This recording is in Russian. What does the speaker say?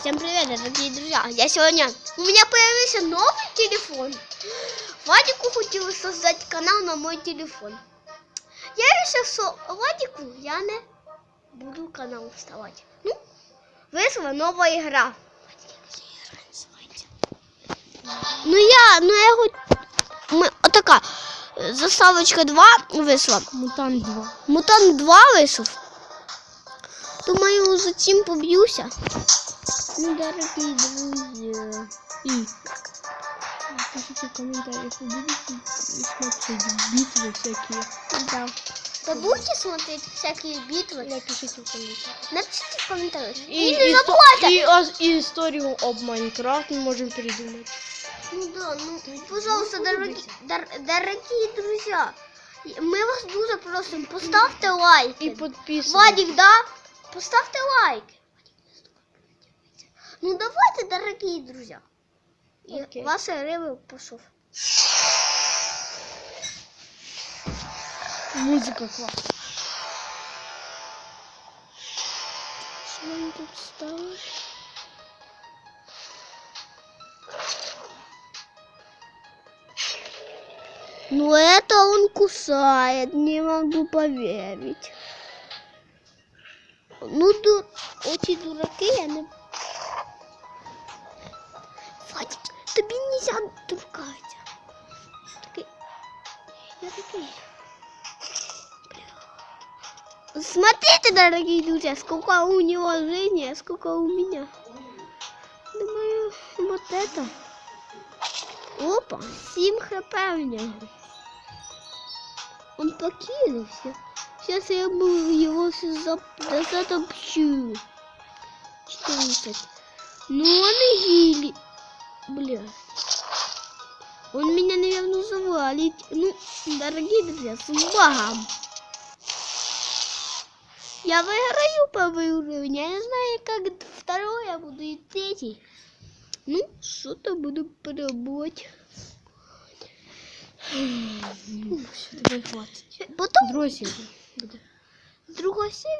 Всем привет, дорогие друзья! Я сегодня... У меня появился новый телефон. Вадику хотел создать канал на мой телефон. Я решил, что Вадику я не буду канал вставать. Ну, вышла новая игра. Ну я, ну я хоть... Ми, отака, е, заставочка 2 вийшла. Мутант 2. Мутант 2 вийшов. Думаю, за цим поб'юся. Ну, дорогие друзья. И пишите в комментариях, вы будете смотреть битвы всякие. Да. Вы будете смотреть всякие битвы? Напишите в комментариях. Напишите в комментариях. И, И, не исто- забывайте. и, ос- и историю об Майнкрафт мы можем придумать. Ну да, ну, пожалуйста, дорогие, дор- дорогие друзья, мы вас дуже просим, поставте лайки. И подписывайтесь. Вадик, да? Поставьте лайк. Ну давайте, дорогие друзья. И Окей. Ваши рыбы пошел. Музыка класс. Что нам тут стало? Ну это он кусает, не могу поверить. Ну, ду... эти дураки, я туркать. Такий... Я такий... Смотрите, дорогие друзья, сколько у него жизни, а сколько у меня. Думаю, вот это. Опа, 7 хп у него. Он покинулся. Сейчас я буду его за- затопчу. 14. Ну он и гили. Бля. Он меня, наверное, завалит. Ну, дорогие друзья, с Богом. Я выиграю по уровню. Я не знаю, как второй я буду и третий. Ну, что-то буду пробовать. Все, давай хватит. Потом Другой серии другой серии.